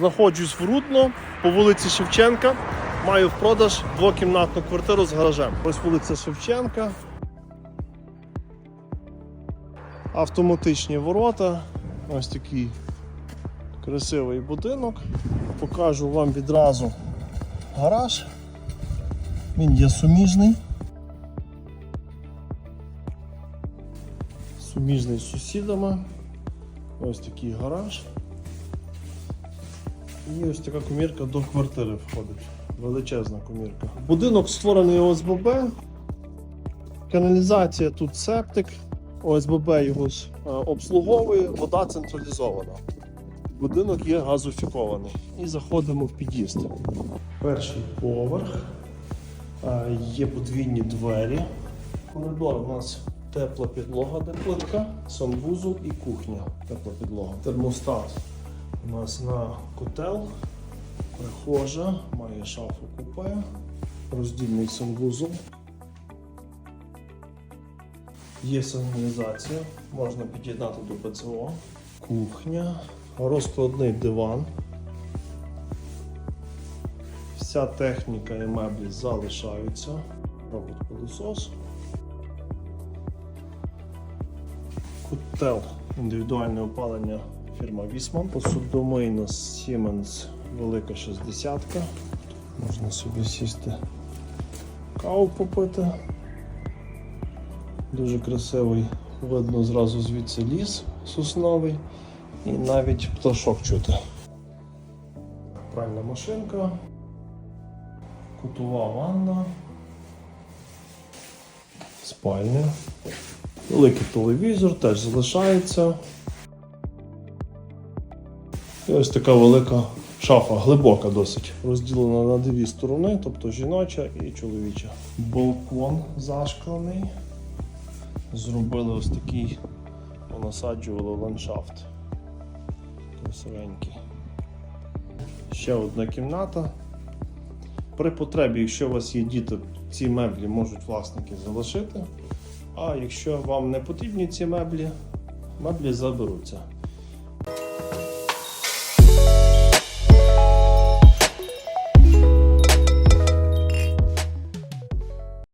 Знаходжусь в Рудно по вулиці Шевченка. Маю в продаж двокімнатну квартиру з гаражем. Ось вулиця Шевченка. Автоматичні ворота. Ось такий красивий будинок. Покажу вам відразу гараж. Він є суміжний. Суміжний з сусідами. Ось такий гараж. І ось така комірка до квартири входить. Величезна комірка. Будинок створений ОСББ. Каналізація тут септик. ОСББ його е, обслуговує, вода централізована. Будинок є газофікований. І заходимо в під'їзд. Перший поверх. Е, Є подвійні двері. Коридор у нас тепла підлога, де плитка, санвузол і кухня. Тепла підлога. Термостат у нас на котел, прихожа, має шафу купе, роздільний санвузол. Є сигналізація, можна під'єднати до ПЦО. Кухня, розкладний диван. Вся техніка і меблі залишаються. Робот пилосос. Котел індивідуальне опалення фірма Вісман. Посудомийна Siemens велика 60. Можна собі сісти каву попити. Дуже красивий, видно зразу звідси ліс сосновий і навіть пташок чути. Пральна машинка, кутова ванна, спальня. Великий телевізор теж залишається. І ось така велика шафа, глибока досить, розділена на дві сторони, тобто жіноча і чоловіча. Балкон зашклений. Зробили ось такий, понасаджували ландшафт. Красивенький. Ще одна кімната. При потребі, якщо у вас є діти, ці меблі можуть власники залишити. А якщо вам не потрібні ці меблі, меблі заберуться.